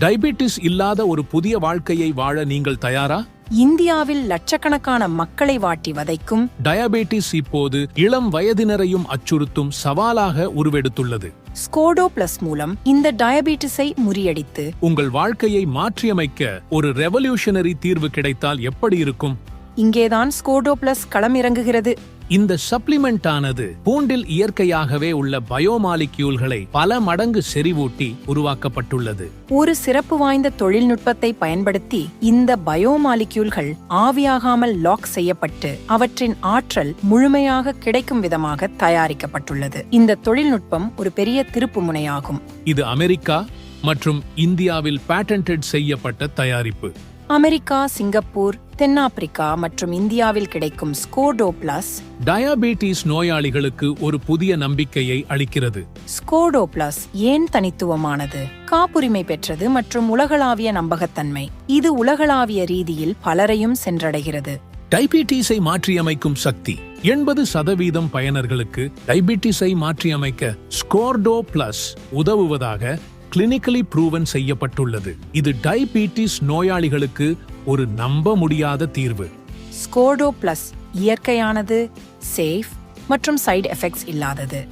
Diabetes இல்லாத ஒரு புதிய வாழ்க்கையை வாழ நீங்கள் தயாரா? இந்தியாவில் லட்சக்கணக்கான மக்களை வாட்டி வதைக்கும் டயபெட்டிஸ் இப்போது இளம் வயதினரையும் அச்சுறுத்தும் சவாலாக உருவெடுத்துள்ளது. ஸ்கோடோ பிளஸ் மூலம் இந்த டயபெட்டிஸை முறியடித்து உங்கள் வாழ்க்கையை மாற்றியமைக்க ஒரு ரெவல்யூஷனரி தீர்வு கிடைத்தால் எப்படி இருக்கும்? இங்கேதான் ஸ்கோடோ பிளஸ் களமிறங்குகிறது இந்த சப்ளிமெண்ட் ஆனது பூண்டில் இயற்கையாகவே உள்ள பயோமாலிக்யூல்களை பல மடங்கு செறிவூட்டி உருவாக்கப்பட்டுள்ளது. ஒரு சிறப்பு வாய்ந்த தொழில்நுட்பத்தை பயன்படுத்தி இந்த பயோமாலிக்யூல்கள் ஆவியாகாமல் லாக் செய்யப்பட்டு அவற்றின் ஆற்றல் முழுமையாக கிடைக்கும் விதமாக தயாரிக்கப்பட்டுள்ளது. இந்த தொழில்நுட்பம் ஒரு பெரிய திருப்புமுனையாகும் இது அமெரிக்கா மற்றும் இந்தியாவில் பேட்டன்டட் செய்யப்பட்ட தயாரிப்பு. அமெரிக்கா சிங்கப்பூர் தென்னாப்பிரிக்கா மற்றும் இந்தியாவில் கிடைக்கும் ஸ்கோடோ பிளஸ் டயாபெட்டிஸ் நோயாளிகளுக்கு ஒரு புதிய நம்பிக்கையை அளிக்கிறது. ஸ்கோடோ பிளஸ் ஏன் தனித்துவமானது? காப்புரிமை பெற்றது மற்றும் உலகளாவிய நம்பகத்தன்மை. இது உலகளாவிய ரீதியில் பலரையும் சென்றடைகிறது. டைபீட்டிஸை மாற்றியமைக்கும் சக்தி. எண்பது சதவீதம் பயனர்களுக்கு டைபீட்டிஸை மாற்றியமைக்க ஸ்கோர்டோ பிளஸ் உதவுவதாக கிளினிக்கலி ப்ரூவன் செய்யப்பட்டுள்ளது. இது டைபீட்டிஸ் நோயாளிகளுக்கு ஒரு நம்ப முடியாத தீர்வு. ஸ்கோடோ பிளஸ் இயற்கையானது சேஃப் மற்றும் சைடு எஃபெக்ட்ஸ் இல்லாதது.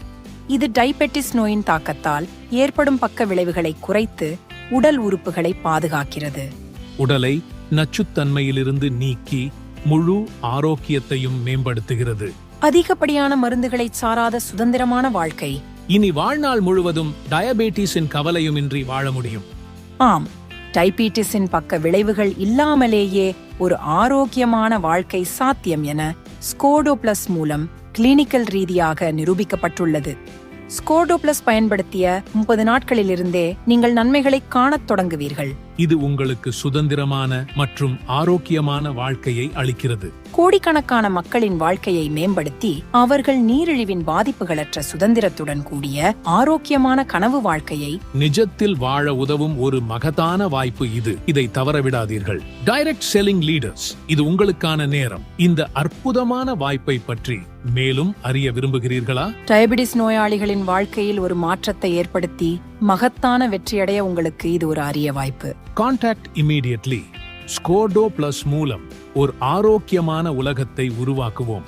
இது டைபெட்டிஸ் நோயின் தாக்கத்தால் ஏற்படும் பக்க விளைவுகளை குறைத்து உடல் உறுப்புகளை பாதுகாக்கிறது. உடலை நச்சுத்தன்மையிலிருந்து நீக்கி முழு ஆரோக்கியத்தையும் மேம்படுத்துகிறது. அதிகப்படியான மருந்துகளை சாராத சுதந்திரமான வாழ்க்கை. இனி வாழ்நாள் முழுவதும் டயபெட்டிஸின் கவலையுமின்றி வாழ முடியும். ஆம். டைபீட்டிஸின் பக்க விளைவுகள் இல்லாமலேயே ஒரு ஆரோக்கியமான வாழ்க்கை சாத்தியம் என ஸ்கோடோ பிளஸ் மூலம் கிளினிக்கல் ரீதியாக நிரூபிக்கப்பட்டுள்ளது. ஸ்கோடோ பிளஸ் பயன்படுத்திய முப்பது நாட்களிலிருந்தே நீங்கள் நன்மைகளை காணத் தொடங்குவீர்கள். இது உங்களுக்கு சுதந்திரமான மற்றும் ஆரோக்கியமான வாழ்க்கையை அளிக்கிறது. கோடிக்கணக்கான மக்களின் வாழ்க்கையை மேம்படுத்தி அவர்கள் நீரிழிவின் பாதிப்புகளற்ற சுதந்திரத்துடன் கூடிய ஆரோக்கியமான கனவு வாழ்க்கையை நிஜத்தில் வாழ உதவும் ஒரு மகத்தான வாய்ப்பு இது. இதை தவறவிடாதீர்கள். டைரக்ட் செல்லிங் லீடர்ஸ் இது உங்களுக்கான நேரம். இந்த அற்புதமான வாய்ப்பை பற்றி மேலும் அறிய விரும்புகிறீர்களா? டயபிடிஸ் நோயாளிகளின் வாழ்க்கையில் ஒரு மாற்றத்தை ஏற்படுத்தி மகத்தான வெற்றியடைய உங்களுக்கு இது ஒரு அரிய வாய்ப்பு. கான்டாக்ட் இமீடியட்லி ஸ்கோர்டோ பிளஸ் மூலம் ஒரு ஆரோக்கியமான உலகத்தை உருவாக்குவோம்.